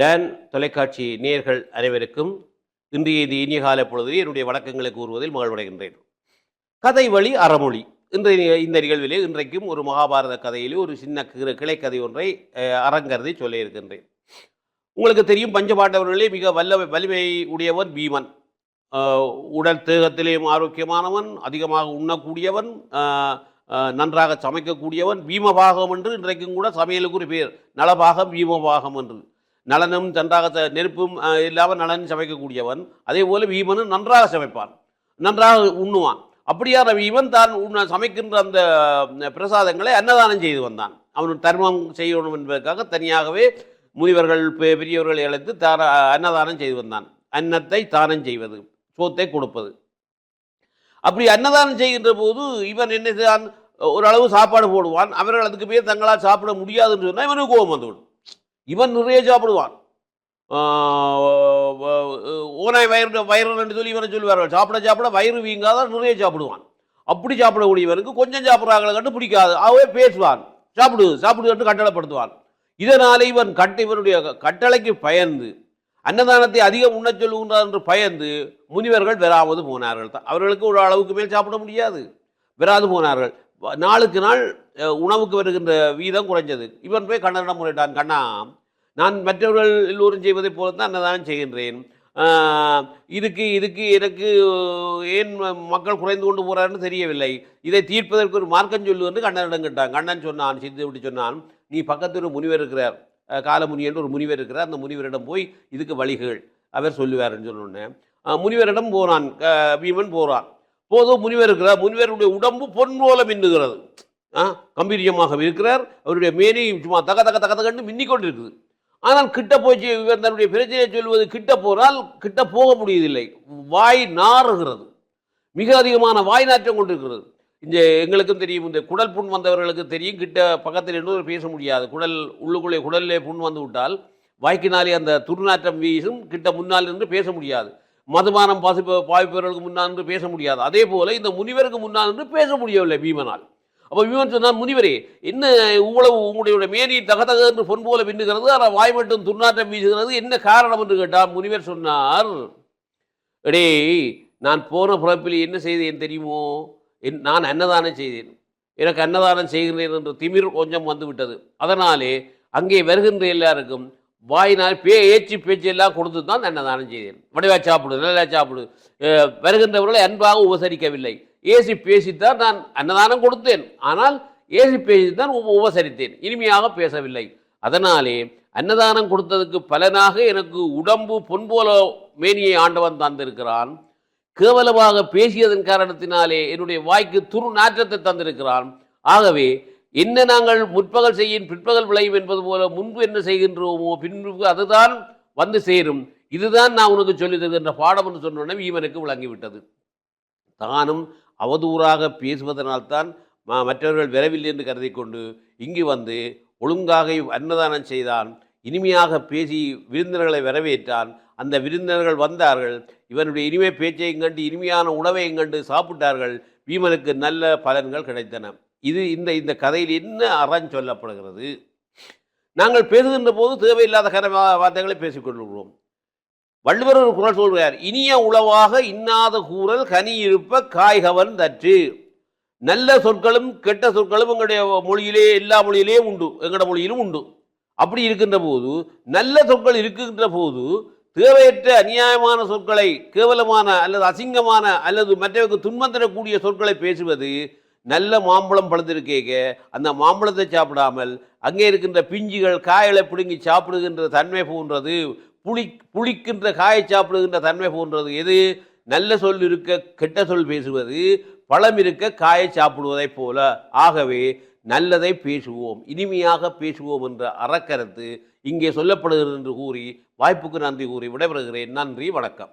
Tan தொலைக்காட்சி நேயர்கள் அனைவருக்கும் இன்றைய இந்த இனிய கால பொழுதில் என்னுடைய வணக்கங்களை கூறுவதில் மகிழ்வடைகின்றேன். கதை வழி அறமொழி. இன்றைய இந்த நிகழ்விலே இன்றைக்கும் ஒரு மகாபாரத கதையிலே ஒரு சின்ன கிளைக்கதை ஒன்றை அரங்கருதி சொல்லியிருக்கின்றேன் சொல்ல இருக்கின்றேன். உங்களுக்கு தெரியும் பஞ்சபாண்டவர்களே மிக வல்ல வலிமை உடையவன் பீமன். உடல் தேகத்திலேயும் ஆரோக்கியமானவன் அதிகமாக உண்ணக்கூடியவன் நன்றாக சமைக்கக்கூடியவன் பீமபாகம் என்று இன்றைக்கும் கூட சமையலுக்கு ஒரு பேர். நலபாகம் பீமபாகம் என்று. நலனும் நன்றாக நெருப்பும் இல்லாமல் நலன் சமைக்கக்கூடியவன். அதே போல் பீமனும் நன்றாக சமைப்பான். நன்றாக உண்ணுவான். அப்படியான பீமன் தான் உண்ண சமைக்கின்ற அந்த பிரசாதங்களை அன்னதானம் செய்து வந்தான். அவன் தர்மம் செய்யணும் என்பதற்காக தனியாகவே முனிவர்கள் பெ- பெரியவர்களை அழைத்து தார அன்னதானம் செய்து வந்தான். அன்னத்தை தானம் செய்வது சோத்தை கொடுப்பது. அப்படி அன்னதானம் செய்கின்ற போது இவன் என்ன செய்தான்? ஓரளவு சாப்பாடு போடுவான். அவர்கள் அதுக்கு பேர் தங்களால் சாப்பிட முடியாதுன்னு சொன்னால் இவனுக்கு கோபம் வந்துவிடும். இவன் நிறைய சாப்பிடுவான் ஆஹ் ஓனாய் வயிறு வயிறு ரெண்டு சொல்லி இவனை சொல்லுவார்கள். சாப்பிட சாப்பிட வயிறு வீங்காதான் நிறைய சாப்பிடுவான் அப்படி சாப்பிடக்கூடியவனுக்கு கொஞ்சம் சாப்பிட்றாங்களை கண்டு பிடிக்காது. அவே பேசுவான். சாப்பிடு சாப்பிடு என்று கட்டளைப்படுத்துவான். இதனால் இவன் கட்ட இவனுடைய கட்டளைக்கு பயந்து அன்னதானத்தை அதிகம் உண்ணச் சொல்லுகின்றார் என்று பயந்து முனிவர்கள் வராவது போனார்கள். தான் அவர்களுக்கு ஒரு அளவுக்கு மேல் சாப்பிட முடியாது. வராது போனார்கள். நாளுக்கு நாள் உணவுக்கு வருகின்ற வீதம் குறைஞ்சது. இவன் போய் கண்ணனிடம் முறையிட்டான் கண்ணா நான் மற்றவர்கள் எல்லோரும் செய்வதைப் போல தான் அன்னதானம் செய்கின்றேன். இதுக்கு இதுக்கு எனக்கு ஏன் ம- மக்கள் குறைந்து கொண்டு போகிறாருன்னு தெரியவில்லை. இதை தீர்ப்பதற்கு ஒரு மார்க்கம் சொல்லு என்று கண்ணனிடம் கேட்டான். கண்ணன் சொன்னான் சித்து இப்படி சொன்னான் நீ பக்கத்தில் ஒரு முனிவர் இருக்கிறார். அஹ், காலமுனி என்று ஒரு முனிவர் இருக்கிறார். அந்த முனிவரிடம் போய் இதுக்கு வழிகள். அவர் சொல்லுவார்ன்னு சொன்னோன்னே. முனிவரிடம் போனான் பீமன் போகிறான் போதும் முனிவர் இருக்கிறார். முனிவருடைய உடம்பு பொன் போல மின்னுகிறது. ஆ, கம்பீரியமாக இருக்கிறார். அவருடைய மேனி சும்மா தக தக தக தகன்னு மின்னிக்கொண்டிருக்குது. ஆனால் கிட்ட போய் இவர் தன்னுடைய பிரச்சனையை சொல்வது கிட்ட போனால் கிட்ட போக முடியதில்லை வாய் நாறுகிறது. மிக அதிகமான வாய் நாற்றம் கொண்டிருக்கிறது. இந்த எங்களுக்கும் தெரியும் இந்த குடல் புண் வந்தவர்களுக்கு தெரியும். கிட்ட பக்கத்தில் இன்னொரு பேச முடியாது. குடல் உள்ளுக்குள்ளே குடலிலே புண் வந்து விட்டால் வாய்க்கினாலே அந்த துர்நாற்றம் வீசும். கிட்ட முன்னால் நின்று பேச முடியாது. மதுபானம் பாசிப்ப பாய்ப்பவர்களுக்கு முன்னாள் பேச முடியாது. அதே போல இந்த முனிவருக்கு முன்னால் என்று பேச முடியவில்லை பீமனால். அப்போ பீமன் சொன்னான் முனிவரே என்ன இவ்வளவு உங்களுடைய மேனி தகதக என்று பொன் போல பின்னுகிறது ஆனால் வாய் மட்டும் துர்நாற்றம் வீசுகிறது என்ன காரணம் என்று கேட்டால் முனிவர் சொன்னார் எடே நான் போன பிறப்பில் என்ன செய்தேன் தெரியுமோ? என் நான் அன்னதானம் செய்தேன். எனக்கு அன்னதானம் செய்கிறேன் என்று திமிர் கொஞ்சம் வந்துவிட்டது. அதனாலே அங்கே வருகின்ற எல்லாருக்கும் வாயினால் பே ஏச்சு பேச்சு எல்லாம் கொடுத்து தான் அன்னதானம் செய்தேன். வடிவா சாப்பிடு நல்லா சாப்பிடு. வருகின்றவர்களை அன்பாக உபசரிக்கவில்லை. ஏசி பேசித்தான் நான் அன்னதானம் கொடுத்தேன். ஆனால் ஏசி பேசித்தான் உப உபசரித்தேன். இனிமையாக பேசவில்லை. அதனாலே அன்னதானம் கொடுத்ததுக்கு பலனாக எனக்கு உடம்பு பொன் போல மேனியை ஆண்டவன் தந்திருக்கிறான். கேவலமாக பேசியதன் காரணத்தினாலே என்னுடைய வாய்க்கு துரு நாற்றத்தை தந்திருக்கிறான். ஆகவே என்ன நாங்கள் முற்பகல் செய்யும் பிற்பகல் விளையும் என்பது போல முன்பு என்ன செய்கின்றோமோ பின்பு அதுதான் வந்து சேரும். இதுதான் நான் உனக்கு சொல்லி தருகின்ற பாடம் என்று சொன்னோடனே ஈவனுக்கு விளங்கிவிட்டது. தானும் அவதூறாக பேசுவதனால்தான் மற்றவர்கள் விரைவில் என்று கருதி கொண்டு இங்கு வந்து ஒழுங்காக அன்னதானம் செய்தான். இனிமையாக பேசி விருந்தினர்களை வரவேற்றான். அந்த விருந்தினர்கள் வந்தார்கள். இவனுடைய இனிமை பேச்சையும் கண்டு இனிமையான உணவையும் கண்டு சாப்பிட்டார்கள். பீமனுக்கு நல்ல பலன்கள் கிடைத்தன. இது இந்த இந்த கதையில் என்ன அறம் சொல்லப்படுகிறது? நாங்கள் பேசுகின்ற போது தேவையில்லாத கர வார்த்தைகளை பேசிக்கொண்டிருக்கிறோம் வள்ளுவர் ஒரு குரல் சொல்கிறார் இனிய உளவாக இன்னாத கூறல் கனி இருப்ப காய்கவன் தற்று. நல்ல சொற்களும் கெட்ட சொற்களும் எங்களுடைய மொழியிலே எல்லா மொழியிலேயும் உண்டு எங்களோட மொழியிலும் உண்டு. அப்படி இருக்கின்ற போது நல்ல சொற்கள் இருக்கின்ற போது தேவையற்ற அநியாயமான சொற்களை கேவலமான அல்லது அசிங்கமான அல்லது மற்றவருக்கு துன்பம் தரக்கூடிய சொற்களை பேசுவது நல்ல மாம்பழம் பழுத்திருக்கேங்க அந்த மாம்பழத்தை சாப்பிடாமல் அங்கே இருக்கின்ற பிஞ்சுகள் காய்களை பிடுங்கி சாப்பிடுகின்ற தன்மை போன்றது புளி புளிக்கின்ற காயை சாப்பிடுகின்ற தன்மை போன்றது. எது? நல்ல சொல் இருக்க கெட்ட சொல் பேசுவது பழம் இருக்க காயை சாப்பிடுவதைப் போல. ஆகவே நல்லதை பேசுவோம் இனிமையாக பேசுவோம் என்ற அறக்கருத்து இங்கே சொல்லப்படுகிறது என்று கூறி வாய்ப்புக்கு நன்றி கூறி விடைபெறுகிறேன். நன்றி வணக்கம்.